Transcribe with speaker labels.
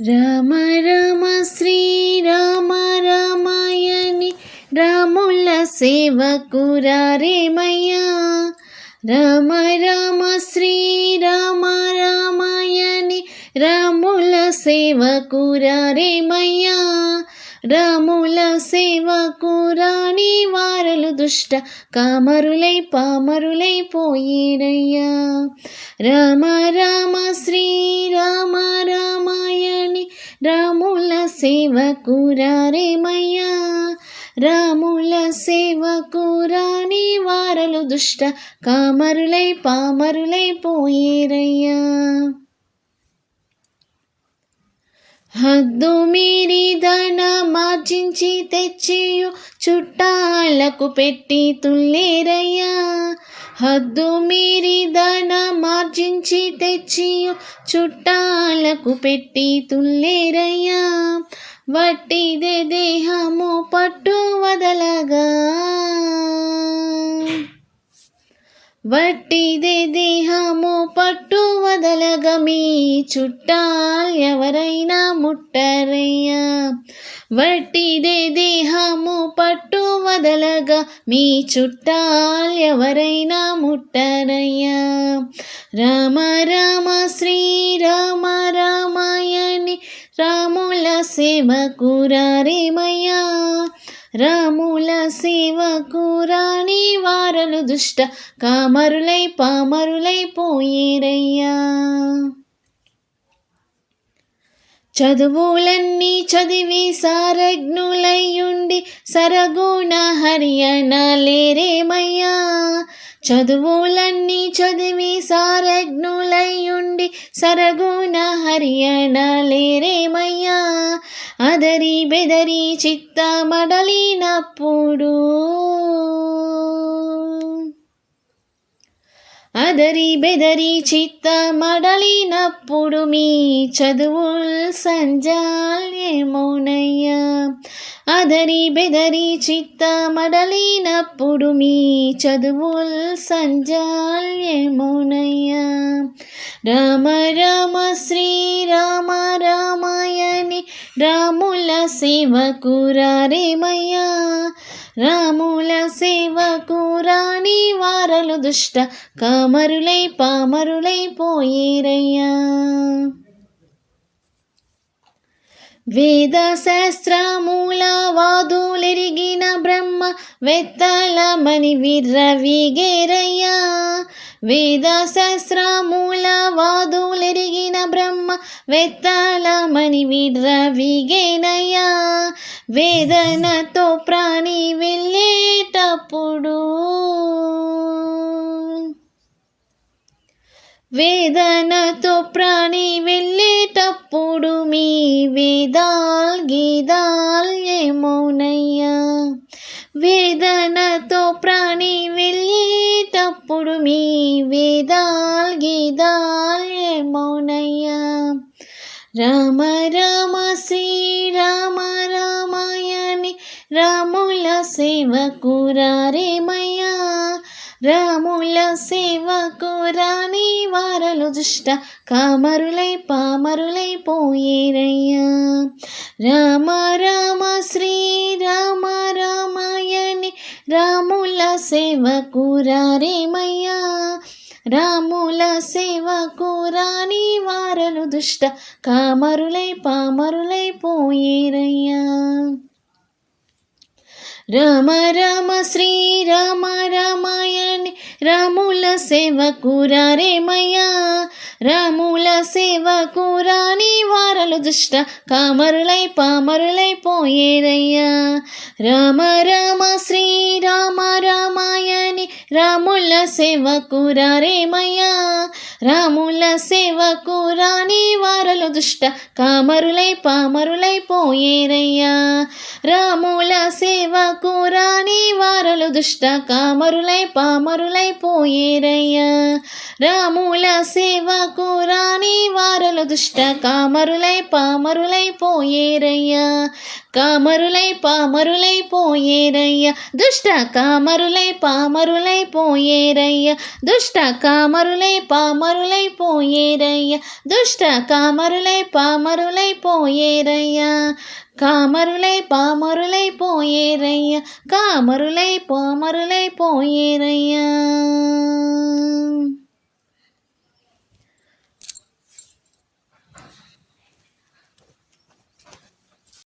Speaker 1: రమ రామ శ్రీరామ రమయని రాముల సేవకురారేమయ్యా రామ రామ శ్రీరామ రామాయణి రాముల సేవకురారేమయ్యా రాముల సేవకురాని వారలు దుష్ట కామరులై పామరులై పోయేరయ్యా. రామ రామ శ్రీరామ రామాయణి సేవకురారేమయ్యా రాముల సేవకురాని వారలు దుష్ట కామరులై పామరులై పోయేరయ్యా. హద్దు మీరి ధన మార్జించి తెచ్చియు చుట్టాలకు పెట్టి తుల్లేరయ్యా. హద్దు మీరి ధన మార్జించి తెచ్చియు చుట్టాలకు పెట్టి తుల్లేరయ్యా. వట్టిదే దేహము పట్టు వదలగా. వట్టిదే దేహము పట్టు వదలగమీ చుట్టాల్ ఎవరైనా ముట్టరయ్యా. వట్టిదే దేహము పట్టు వదలగా మీ చుట్టాల్ ఎవరైనా ముట్టరయ్యా. రామ రామ శ్రీరామ రామాయణి రాముల సేవకురారేమయ్యా. రాముల సేవకురాని వారలు దుష్ట కామరులై పామరులై పోయేరయ్యా. చదువులన్నీ చదివి సారజ్ఞులయ్యుండి సరగుణ హరియన లేరేమయ్యా. చదువులన్నీ చదివి సారజ్ఞులయ్యుండి సరగుణ హరియణ లేరేమయ్యా అదరి బెదరి చిత్త మడలినప్పుడు అదరి బెదరి చిత్త మడలినప్పుడు మీ చదువుల్ సంజాల్యేమోనయ్యా అదరి బెదరి చిత్త మడలినప్పుడు మీ చదువుల్ సంజాల్యమునయ్యా. రామ రామ శ్రీరామ రామాయణి రాముల సేవకు సేవకురారేమయ్యా. రాముల సేవకు రాణి వారలు దుష్ట కామరులై పామరులై పోయేరయ్యా. వేద శాస్త్రము వాదులెరిగిన బ్రహ్మ వెత్తలమని విర్రవిగేరయ్యా వేద శాస్త్రమూల వాదులెరిగిన బ్రహ్మ వెత్తలమని విర్రవిగేనయ్యా వేదనతో ప్రాణి వెళ్ళేటప్పుడు వేదనతో ప్రాణి వెళ్ళి వెళ్ళేటప్పుడు మీ వేదాల్ గీదాల్ ఏమోనయ్యా? వేదనతో ప్రాణి వెళ్ళేటప్పుడు మీ వేదాల్ గీదాల్ ఏమోనయ్యా? రామ రామ శ్రీరామ రామాయణి రాముల సేవకురారేమయ్యా రాముల సేవకు సేవకురాని వారలు దుష్ట కామరులై పామరులై పోయేరయ్యా. రామ రామ శ్రీ రామ రామాయణి రాముల సేవకు సేవకురారేమయ్యా రాముల సేవకు సేవకురాని వారలు దుష్ట కామరులై పామరులై పోయేరయ్యా. రామ రామ శ్రీ రామ రామ రాముల సేవకురారేమయ్యా రాముల సేవకురాని వారలు దుష్ట కామరులై పామరులై పోయేరయ్యా రామ రామ శ్రీరామ రామాయణి రాముల సేవకురారేమయ్యా రాముల సేవకు రాని వారలు దుష్ట కామరులై పామరులై పోయేరయ్యా. రాముల సేవకు రాని వారలు దుష్ట కామరులై పామరులై పోయేరయ్యా. రాముల సేవకు రాని వారలు దుష్ట కామరులై పామరులై పోయేరయ్యా. కామరులై పామరులై పోయేరయ్య. దుష్ట కామరులై పామరులై పోయేరయ్య. దుష్ట కామరులై పామరు పోయేరయ్య దుష్ట కామరు కామరులై పామరులై పోయేరయ్యా కామరులై పామరులై పోయేరయ్యా కామరులై పామరులై పోయేరయ్యా